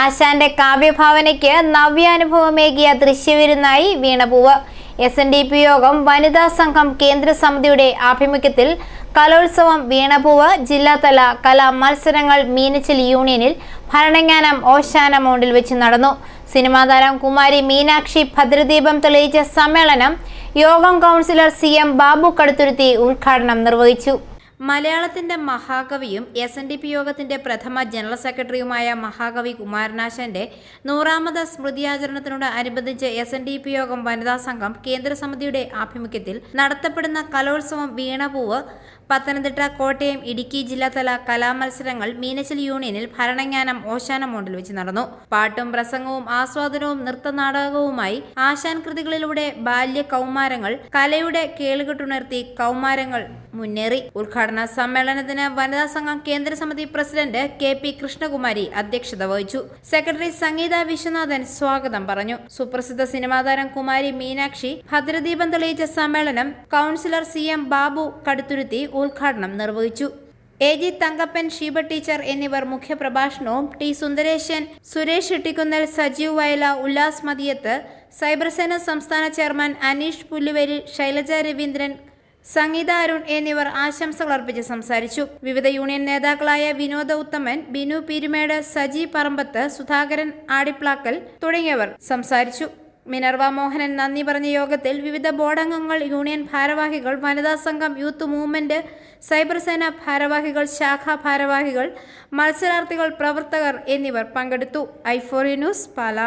ആശാന്റെ കാവ്യഭാവനയ്ക്ക് നവ്യാനുഭവമേകിയ ദൃശ്യവിരുന്നായി Veenapoovu S N D P യോഗം വനിതാ സംഘം കേന്ദ്ര സമിതിയുടെ ആഭിമുഖ്യത്തിൽ കലോത്സവം വീണപൂവ് ജില്ലാതല കലാ മത്സരങ്ങൾ മീനച്ചിൽ യൂണിയനിൽ ഭരണങ്ങാനം ഓശാന മൗണ്ടിൽ വെച്ച് നടന്നു. സിനിമാതാരം കുമാരി മീനാക്ഷി ഭദ്രദീപം തെളിയിച്ച സമ്മേളനം യോഗം councillor C M Babu Kaduthuruthy ഉദ്ഘാടനം നിർവഹിച്ചു. മലയാളത്തിന്റെ മഹാകവിയും എസ് എൻ ഡി പി യോഗത്തിന്റെ പ്രഥമ ജനറൽ സെക്രട്ടറിയുമായ മഹാകവി കുമാരനാശന്റെ നൂറാമത് സ്മൃതിയാചരണത്തിനോട് അനുബന്ധിച്ച് എസ് എൻ ഡി പി യോഗം വനിതാ സംഘം കേന്ദ്ര സമിതിയുടെ ആഭിമുഖ്യത്തിൽ നടത്തപ്പെടുന്ന കലോത്സവം വീണപൂവ് പത്തനംതിട്ട കോട്ടയം ഇടുക്കി ജില്ലാതല കലാമത്സരങ്ങൾ മീനച്ചിൽ യൂണിയനിൽ ഭരണങ്ങാനം ഓശാന മോണ്ടിൽ വെച്ച് നടന്നു. പാട്ടും പ്രസംഗവും ആസ്വാദനവും നൃത്തനാടകവുമായി ആശാൻ കൃതികളിലൂടെ ബാല്യ കൗമാരങ്ങൾ കലയുടെ കേളുകെട്ടുണർത്തി കൗമാരങ്ങൾ മുന്നേറി. ഉദ്ഘാടന സമ്മേളനത്തിന് വനിതാ സംഘം കേന്ദ്ര സമിതി പ്രസിഡന്റ് കെ പി കൃഷ്ണകുമാരി അധ്യക്ഷത വഹിച്ചു. സെക്രട്ടറി സംഗീത വിശ്വനാഥൻ സ്വാഗതം പറഞ്ഞു. സുപ്രസിദ്ധ സിനിമാ താരം കുമാരി മീനാക്ഷി ഭദ്രദീപം തെളിയിച്ച സമ്മേളനം councillor C M Babu Kaduthuruthy ഉദ്ഘാടനം നിർവഹിച്ചു. A G Thankappan Sheeba teacher എന്നിവർ മുഖ്യപ്രഭാഷണവും ടി സുന്ദരേശൻ സുരേഷ് ഇട്ടിക്കുന്നൽ സജീവ് വയല ഉല്ലാസ് മതിയത്ത് സൈബർസേന സംസ്ഥാന ചെയർമാൻ അനീഷ് പുല്ലുവേരി ശൈലജ രവീന്ദ്രൻ സംഗീത അരുൺ എന്നിവർ ആശംസകൾ അർപ്പിച്ച് സംസാരിച്ചു. വിവിധ യൂണിയൻ നേതാക്കളായ വിനോദ ഉത്തമൻ ബിനു പീരുമേട് സജി പറമ്പത്ത് സുധാകരൻ ആടിപ്ലാക്കൽ തുടങ്ങിയവർ സംസാരിച്ചു. മിനർവ മോഹനൻ നന്ദി പറഞ്ഞ യോഗത്തിൽ വിവിധ ബോർഡംഗങ്ങൾ യൂണിയൻ ഭാരവാഹികൾ വനിതാ സംഘം യൂത്ത് മൂവ്മെന്റ് സൈബർ സേന ഭാരവാഹികൾ ശാഖാ ഭാരവാഹികൾ മത്സരാർത്ഥികൾ പ്രവർത്തകർ എന്നിവർ പങ്കെടുത്തു. ഐഫോറി ന്യൂസ് പാല.